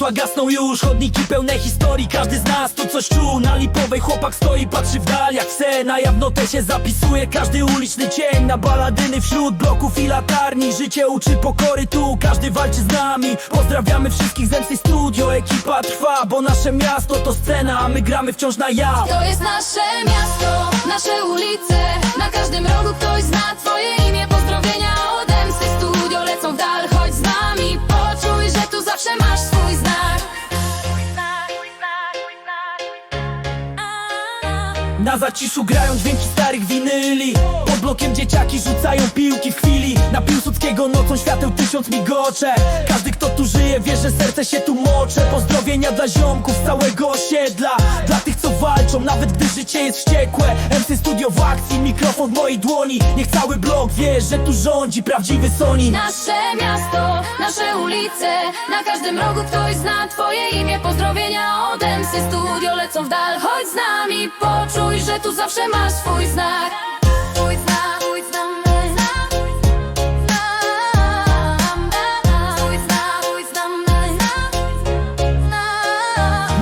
Światła gasną już, chodniki pełne historii Każdy z nas tu coś czuł. Na lipowej chłopak stoi, patrzy w dal jak se Na jawnotę się zapisuje. Każdy uliczny cień Na baladyny wśród bloków i latarni. Życie uczy pokory tu, każdy walczy z nami. Pozdrawiamy wszystkich z MC Studio Ekipa trwa, bo nasze miasto to scena A my gramy wciąż na ja. To jest nasze miasto, nasze ulice. Na każdym rogu ktoś zna Na zaciszu grają dźwięki starych winyli. Pod blokiem dzieciaki rzucają piłki w chwili. Na Piłsudskiego nocą świateł tysiąc migocze. Każdy kto tu żyje wie, że serce się tu mocze. Pozdrowienia dla ziomków z całego osiedla. Dla tych co walczą, nawet gdy życie jest wściekłe. MC Studio w akcji, mikrofon w mojej dłoni. Niech cały blok wie, że tu rządzi prawdziwy Sony. Nasze miasto, nasze ulice. Na każdym rogu ktoś zna twoje imię. Pozdrowienia od MC Studio lecą w dal. Chodź z nami, poczuj, że tu zawsze masz swój znak. Twój znak.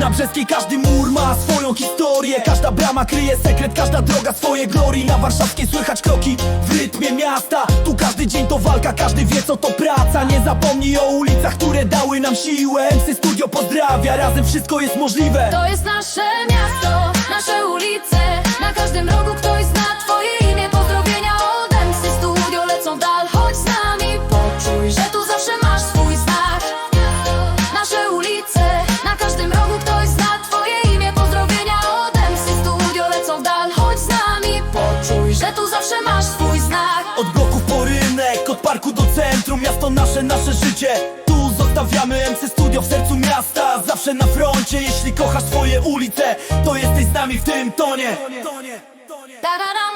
Na Brzeskiej każdy mur ma swoją historię. Każda brama kryje sekret, każda droga swoje glorii Na warszawskiej słychać kroki w rytmie miasta. Tu każdy dzień to walka, każdy wie co to praca. Nie zapomnij o ulicach, które dały nam siłę. MC Studio pozdrawia, razem wszystko jest możliwe. To jest nasze miasto, nasze ulice. Na każdym rogu ktoś zna twoje imię. Pozdrowienia od MC Studio lecą dal. Chodź z nami, poczuj, że tu zawsze masz swój znak. Nasze ulice, na każdym rogu ktoś zna twoje imię. Pozdrowienia od MC Studio lecą dal. Chodź z nami, poczuj, że tu zawsze masz swój znak. Od bloków po rynek, od parku do centrum. Miasto nasze, nasze życie Tu zostawiamy MC Studio w sercu miasta. Zawsze na froncie, jeśli kochasz swoje ulice To jesteś z nami w tym tonie. Da dam da